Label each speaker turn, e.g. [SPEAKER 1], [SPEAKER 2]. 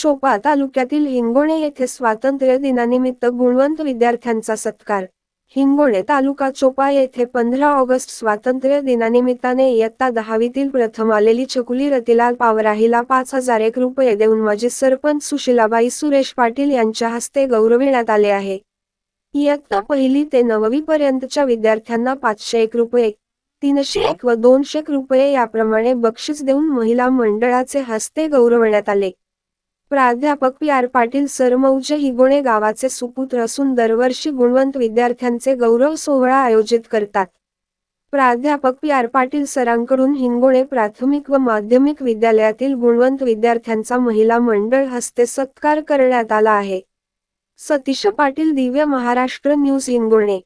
[SPEAKER 1] चोपा तालुक्यातील हिंगोणे येथे स्वातंत्र्य दिनानिमित्त गुणवंत विद्यार्थ्यांचा सत्कार. हिंगोणे तालुका चोपा येथे पंधरा ऑगस्ट स्वातंत्र्य दिनानिमित्ताने इयत्ता दहावीतील प्रथम आलेली छकुली रतिलाल पावराहीला पाच हजार एक रुपये देऊन माजी सरपंच सुशिलाबाई सुरेश पाटील यांच्या हस्ते गौरविण्यात आले आहे. इयत्ता पहिली ते नववी पर्यंतच्या विद्यार्थ्यांना पाचशे एक रुपये तीनशे एक व दोनशे एक रुपये याप्रमाणे बक्षीस देऊन महिला मंडळाचे हस्ते गौरवण्यात आले. प्राध्यापक पी आर पाटील सरमौजे हिगोणे गावाचे सुपुत्र असून दरवर्षी गुणवंत विद्यार्थ्यांचे गौरव सोहळा आयोजित करतात. प्राध्यापक पी आर पाटील सरांकडून हिंगोणे प्राथमिक व माध्यमिक विद्यालयातील गुणवंत विद्यार्थ्यांचा महिला मंडळ हस्ते सत्कार करण्यात आला आहे. सतीश पाटील दिव्य महाराष्ट्र न्यूज हिंगोणे.